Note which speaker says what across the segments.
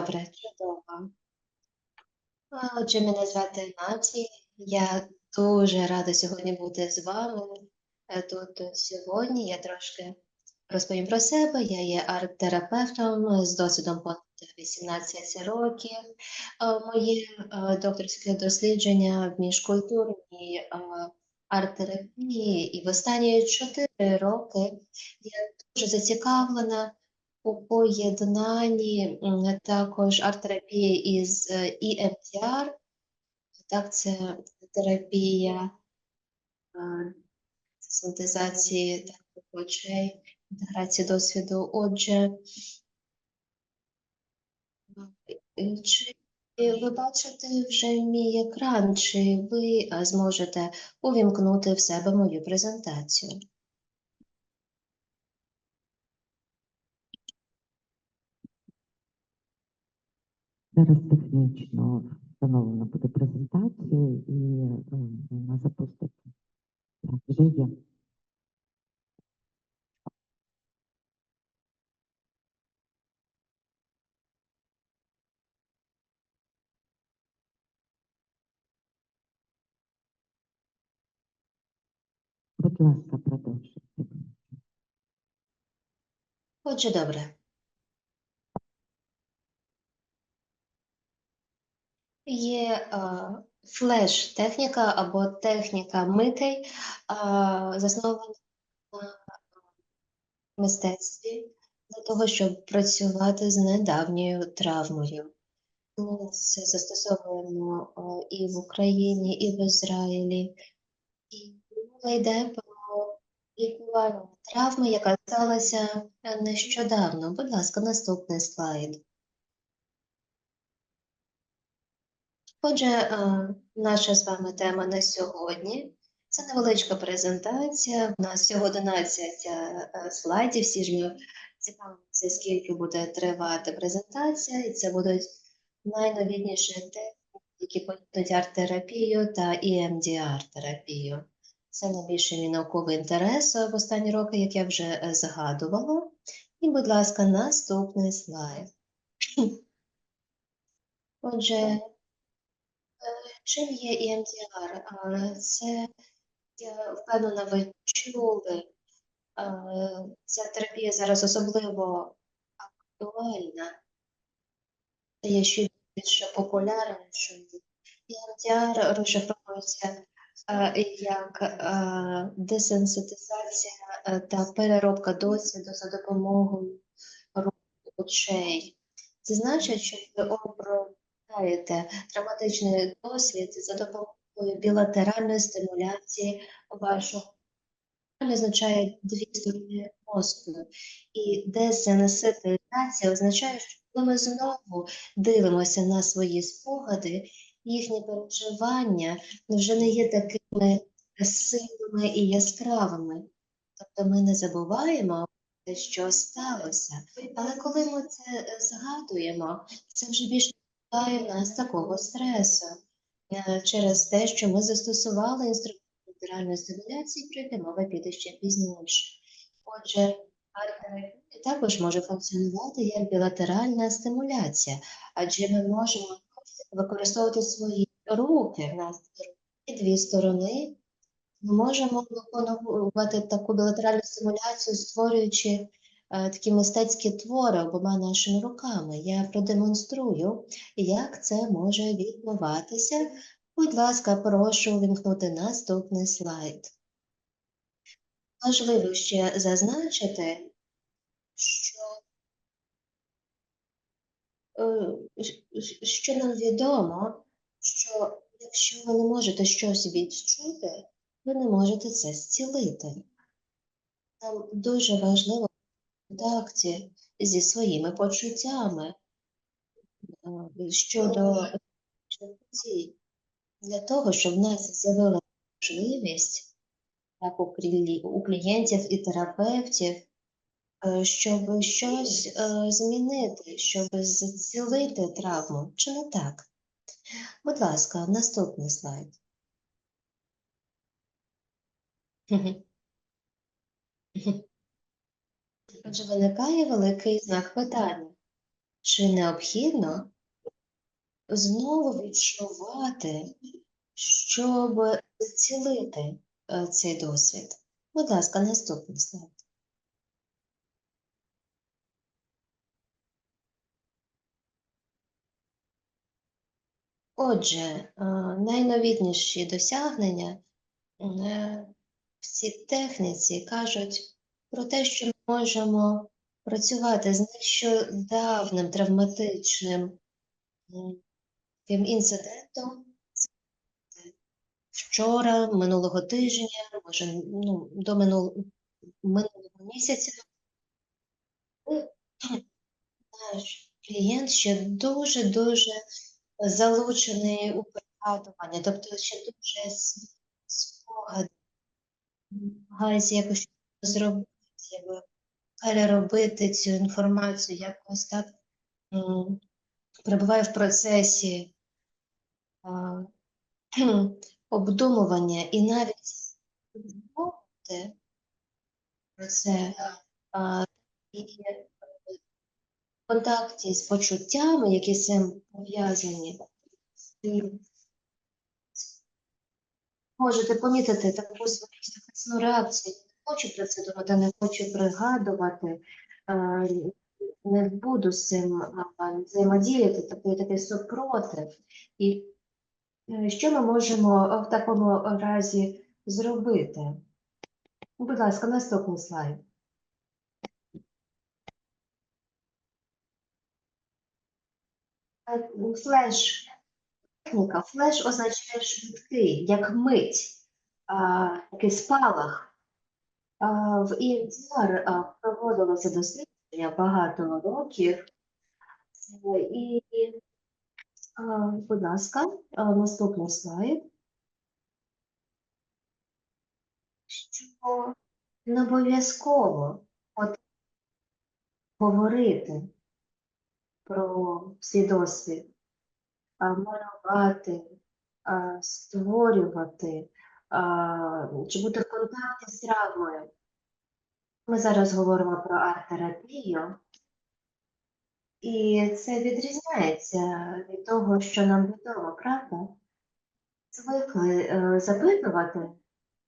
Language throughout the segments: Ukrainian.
Speaker 1: добре, чудово. А, Отже, мене звати Наті. Я дуже рада сьогодні бути з вами е, тут сьогодні. Я трошки розповім про себе. Я є арт-терапевтом з досвідом понад 18 років. А, Моє е, докторське дослідження в міжкультурній е, арт-терапії, і в останні 4 роки я дуже зацікавлена у поєднанні також арт-терапії із е, EMDR. Так, це терапія е, синтезації так, очей, інтеграції досвіду. Отже, е, чи ви бачите вже мій екран, чи ви зможете увімкнути в себе мою презентацію?
Speaker 2: Зараз технічно встановлена буде презентація і е, вона запуститься. Так, вже є. Будь ласка, продовжуйте.
Speaker 1: Отже, добре. Є е, флеш-техніка або техніка митей, е, заснована на мистецтві для того, щоб працювати з недавньою травмою. Ми це застосовуємо е, і в Україні, і в Ізраїлі. І мова йде про лікування травми, яка сталася е, нещодавно. Будь ласка, наступний слайд. Отже, е, наша з вами тема на сьогодні це невеличка презентація. У нас всього 11 е, слайдів. Всі ж ми цікавимося, скільки буде тривати презентація, і це будуть найновітніші техніки, які поєднують арт-терапію та EMDR-терапію. Це найбільший мій науковий інтерес в останні роки, як я вже е, згадувала. І, будь ласка, наступний слайд. Отже, Чим є EMDR? Це, я впевнена, ви чули. Ця терапія зараз особливо актуальна, це є ще більш популярнішою. EMDR розшифровується як десенситизація та переробка досвіду за допомогою очей. Це значить, що ви обробляєте травматичний досвід за допомогою білатеральної стимуляції вашого Білатеральне означає дві сторони мозку. І десенситизація означає, що коли ми знову дивимося на свої спогади, їхні переживання вже не є такими сильними і яскравими. Тобто ми не забуваємо, те, що сталося. Але коли ми це е, згадуємо, це вже більше впливає в нас такого стресу е, через те, що ми застосували інструмент білатеральної стимуляції, про яке мова піде ще пізніше. Отже, арт-терапія також може функціонувати як білатеральна стимуляція, адже ми можемо використовувати свої руки, в нас і дві сторони. Ми можемо виконувати таку білатеральну стимуляцію, створюючи такі мистецькі твори обома нашими руками. Я продемонструю, як це може відбуватися. Будь ласка, прошу увімкнути наступний слайд. Важливо ще зазначити, що, е, що нам відомо, що якщо ви не можете щось відчути, ви не можете це зцілити. Нам дуже важливо контакті зі своїми почуттями е, щодо емоцій, для того, щоб в нас з'явилася можливість, як у клієнтів і терапевтів, е, щоб щось е, змінити, щоб зцілити травму. Чи не так? Будь ласка, наступний слайд. Отже, виникає великий знак питання. чи необхідно знову відчувати, щоб зцілити е, цей досвід. Будь ласка, наступний слайд. Отже, е, найновітніші досягнення е, в цій техніці кажуть про те, що можемо працювати з нещодавним травматичним м, таким інцидентом. Вчора, минулого тижня, може, ну, до минул... минулого місяця. Наш клієнт ще дуже-дуже залучений у пригадування, тобто ще дуже спогади, намагається якось зробити, якби переробити цю інформацію, якось так перебуває в процесі а, обдумування і навіть думати про це а, і в контакті з почуттями, які з цим пов'язані, можете помітити таку свою захисну реакцію. Хочу про це думати, не хочу пригадувати, не буду з цим взаємодіяти, такий такий супротив. І е, що ми можемо е, в такому разі зробити? Будь ласка, наступний слайд. Е, Флеш. Флеш означає швидкий, як мить, а, такий спалах. В EMDR проводилося дослідження багато років. І, будь ласка, наступний слайд. Що не обов'язково говорити про свій досвід, малювати, створювати, чи бути в контакті з травмою. Ми зараз говоримо про арт-терапію, і це відрізняється від того, що нам відомо, правда? Звикли е, запитувати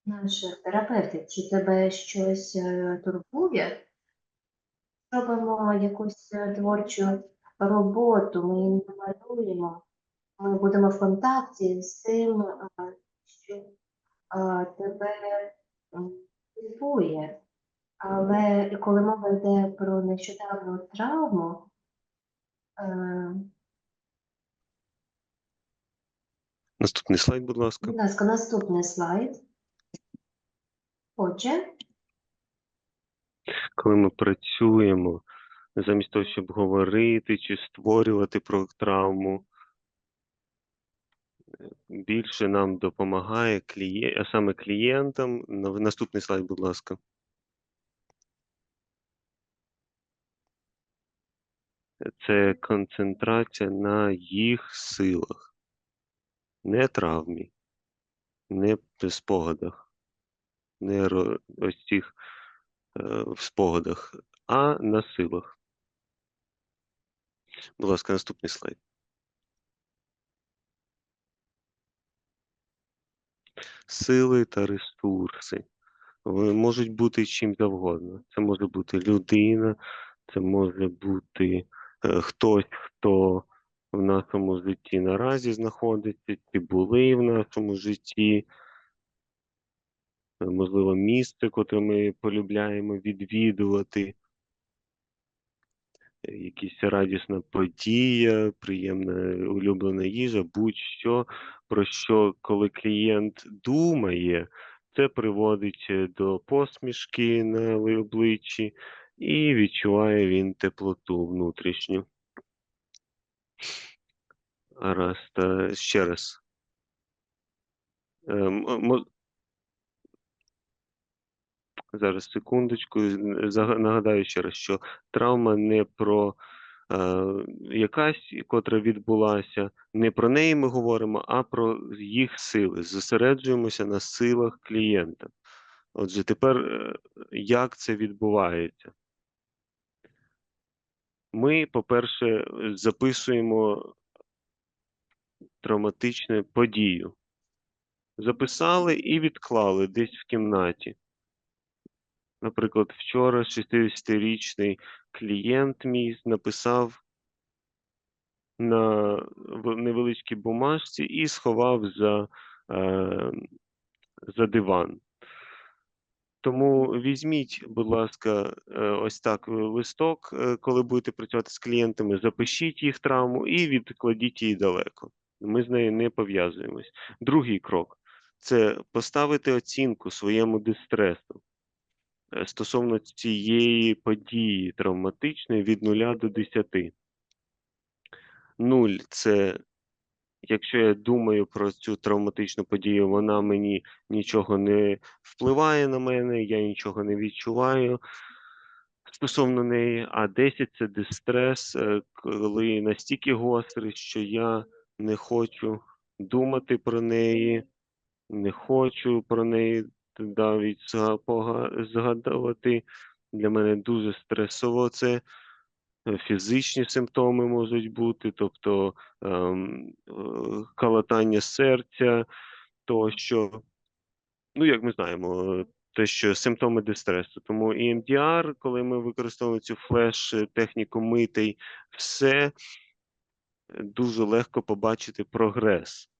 Speaker 1: наших терапевтів, чи тебе щось е, турбує. Робимо якусь е, творчу роботу, ми її малюємо, ми будемо в контакті з тим, що тебе турбує. Але коли мова йде про нещодавну травму, е,
Speaker 3: Наступний слайд, будь ласка.
Speaker 1: будь ласка, наступний слайд. Отже,
Speaker 3: Коли ми працюємо, замість того, щоб говорити чи створювати про травму, більше нам допомагає клієнт, а саме клієнтам. Наступний слайд, будь ласка. Це концентрація на їх силах, не травмі, не в спогадах, не ось цих е, в спогадах, а на силах. Будь ласка, наступний слайд. Сили та ресурси. Вони можуть бути чим завгодно. Це може бути людина, це може бути е, хтось, хто в нашому житті наразі знаходиться, чи були в нашому житті, е, можливо, місце, котре ми полюбляємо відвідувати, е, якась радісна подія, приємна улюблена їжа, будь-що, про що, коли клієнт думає, це приводить е, до посмішки на обличчі, і відчуває він теплоту внутрішню. Гаразд, е, ще раз. Зараз секундочку. Нагадаю ще раз, що травма не про е, якась, котра відбулася, не про неї ми говоримо, а про їх сили. Зосереджуємося на силах клієнта. Отже, тепер е, як це відбувається? Ми, по-перше, записуємо травматичну подію. Записали і відклали десь в кімнаті. Наприклад, вчора 60-річний клієнт мій написав на невеличкій бумажці і сховав за, е, за диван. Тому візьміть, будь ласка, е, ось так листок, е, коли будете працювати з клієнтами, запишіть їх травму і відкладіть її далеко. Ми з нею не пов'язуємось. Другий крок це поставити оцінку своєму дистресу стосовно цієї події травматичної від 0 до 10. 0 – це якщо я думаю про цю травматичну подію, вона мені нічого не впливає на мене, я нічого не відчуваю стосовно неї, а 10 – це дистрес, е, коли настільки гострий, що я не хочу думати про неї, не хочу про неї навіть згадувати. Для мене дуже стресово це. Е, Фізичні симптоми можуть бути, тобто ем, е, калатання серця, тощо. Ну, як ми знаємо, е, те, що симптоми дистресу. Тому EMDR, коли ми використовуємо цю флеш-техніку митий, все е, дуже легко побачити прогрес.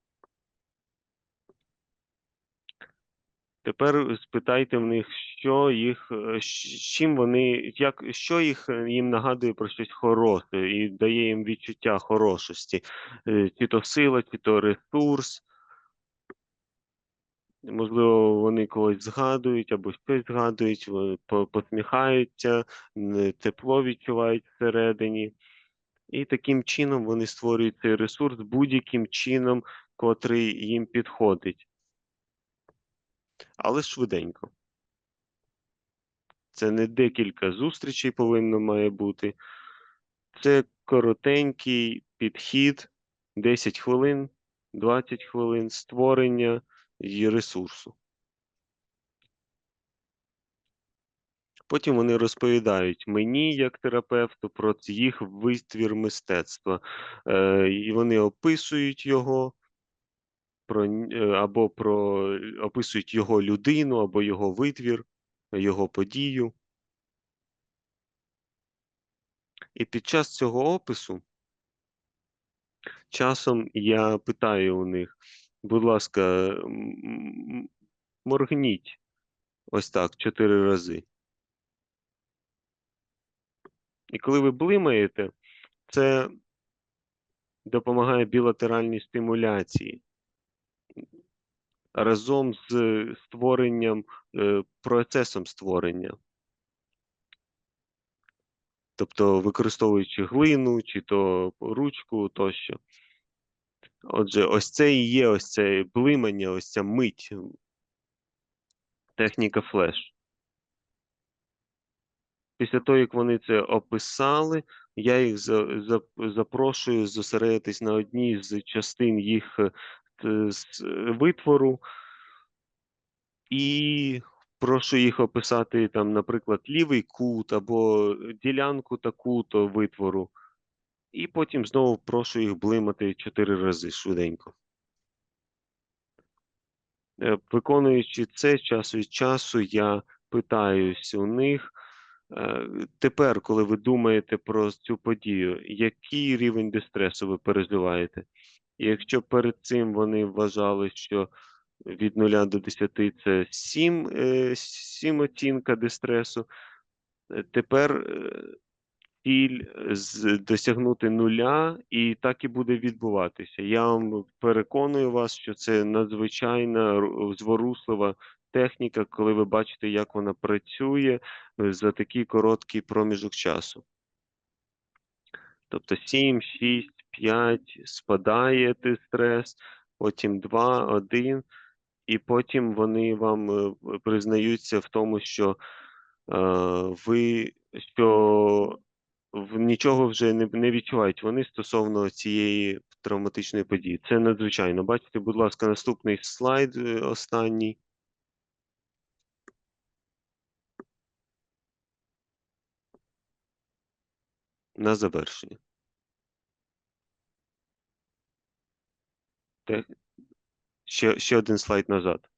Speaker 3: Тепер спитайте в них, що їх, е, чим вони, як, що їх е, їм нагадує про щось хороше і дає їм відчуття хорошості, Е, чи то сила, чи то ресурс. Можливо, вони когось згадують або щось згадують, посміхаються, тепло відчувають всередині. І таким чином вони створюють цей ресурс будь-яким чином, котрий їм підходить. Але швиденько. Це не декілька зустрічей повинно має бути. Це коротенький підхід, 10 хвилин, 20 хвилин створення її ресурсу. Потім вони розповідають мені, як терапевту, про їх витвір мистецтва. Е, і вони описують його, про, е, або про, описують його людину, або його витвір, його подію. І під час цього опису часом я питаю у них, будь ласка, моргніть ось так чотири рази. І коли ви блимаєте, це допомагає білатеральній стимуляції разом з створенням, е, процесом створення. Тобто використовуючи глину, чи то ручку тощо. Отже, ось це і є ось це блимання, ось ця мить, техніка флеш. Після того, як вони це описали, я їх за, за, запрошую зосередитись на одній з частин їх е, з, е, витвору і прошу їх описати там, наприклад, лівий кут або ділянку таку-то витвору. І потім знову прошу їх блимати чотири рази швиденько. Е, Виконуючи це час від часу, я питаюсь у них. е, Тепер, коли ви думаєте про цю подію, який рівень дистресу ви переживаєте? І якщо перед цим вони вважали, що від 0 до 10 це 7, е, 7 оцінка дистресу, е, тепер е, ціль досягнути нуля, і так і буде відбуватися. Я вам переконую вас, що це надзвичайна ру- зворушлива техніка, коли ви бачите, як вона працює е, за такий короткий проміжок часу. Тобто 7, 6, 5 спадає стрес, потім 2, 1, і потім вони вам е, признаються в тому, що е, ви що нічого вже не, не відчувають вони стосовно цієї травматичної події. Це надзвичайно. Бачите, будь ласка, наступний слайд, е, останній. На завершення. Те- Ще, ще один слайд назад.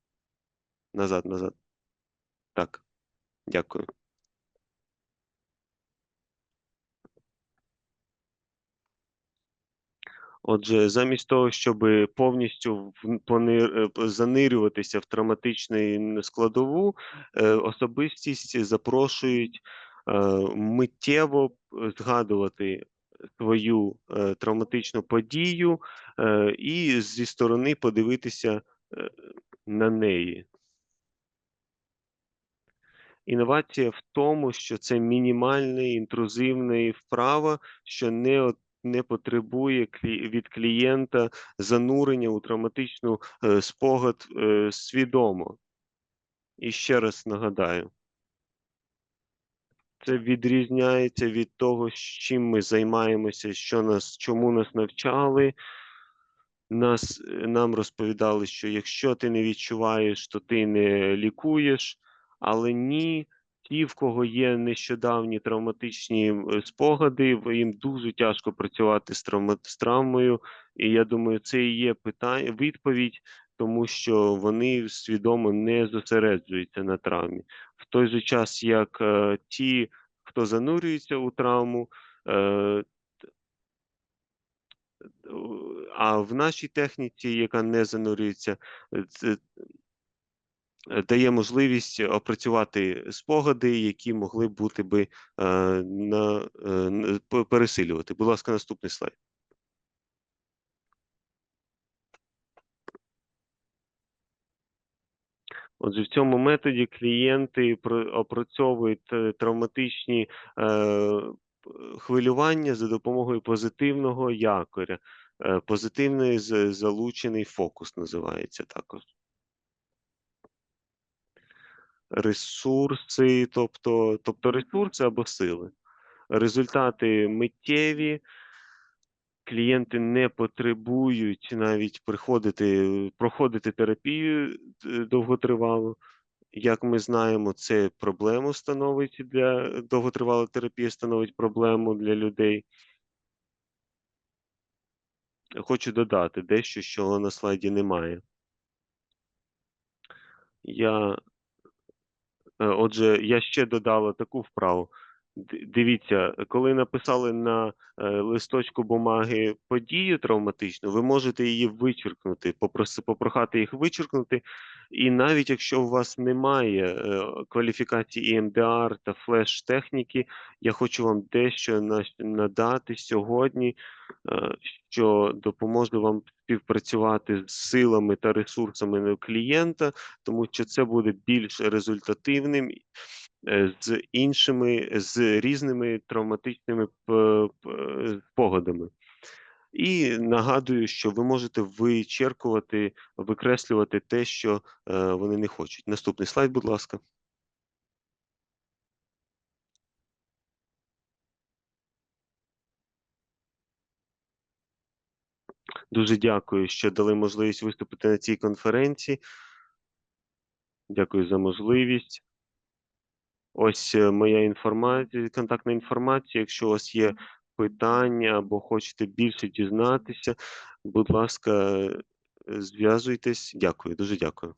Speaker 3: Назад, назад. Так. Дякую. Отже, замість того, щоб повністю е, занирюватися в травматичну складову, е, особистість запрошують е, миттєво згадувати свою е, травматичну подію е, і зі сторони подивитися е, на неї. Інновація в тому, що це мінімальна інтрузивна вправа, що не, не потребує від клієнта занурення у травматичну спогад свідомо. І ще раз нагадаю, це відрізняється від того, чим ми займаємося, що нас, чому нас навчали. Нас, нам розповідали, що якщо ти не відчуваєш, то ти не лікуєш, але ні, ті, в кого є нещодавні травматичні спогади, їм дуже тяжко працювати з травмою. І я думаю, це і є питання, відповідь, тому що вони свідомо не зосереджуються на травмі. В той же час, як е, ті, хто занурюється у травму, е, а в нашій техніці, яка не занурюється, це дає можливість опрацювати спогади, які могли бути би е, на, е, пересилювати. Будь ласка, наступний слайд. Отже, в цьому методі клієнти опрацьовують е, травматичні е, хвилювання за допомогою позитивного якоря. Е, позитивний залучений фокус називається також. Ресурси, тобто, тобто ресурси або сили. Результати миттєві, клієнти не потребують навіть приходити, проходити терапію е, довготривалу. Як ми знаємо, це проблему становить для довготривала терапія становить проблему для людей. Хочу додати дещо, що на слайді немає. Я, е, отже, я ще додала таку вправу. Дивіться, коли написали на е, листочку бумаги подію травматичну, ви можете її вичеркнути, попрохати їх вичеркнути. І навіть якщо у вас немає е, кваліфікації EMDR та флеш-техніки, я хочу вам дещо надати сьогодні, е, що допоможе вам співпрацювати з силами та ресурсами клієнта, тому що це буде більш результативним з іншими, з різними травматичними п- п- спогадами. І нагадую, що ви можете вичеркувати, викреслювати те, що е, вони не хочуть. Наступний слайд, будь ласка. Дуже дякую, що дали можливість виступити на цій конференції. Дякую за можливість. Ось е, моя інформація, контактна інформація. Якщо у вас є питання або хочете більше дізнатися, будь ласка, е, зв'язуйтесь. Дякую, дуже дякую.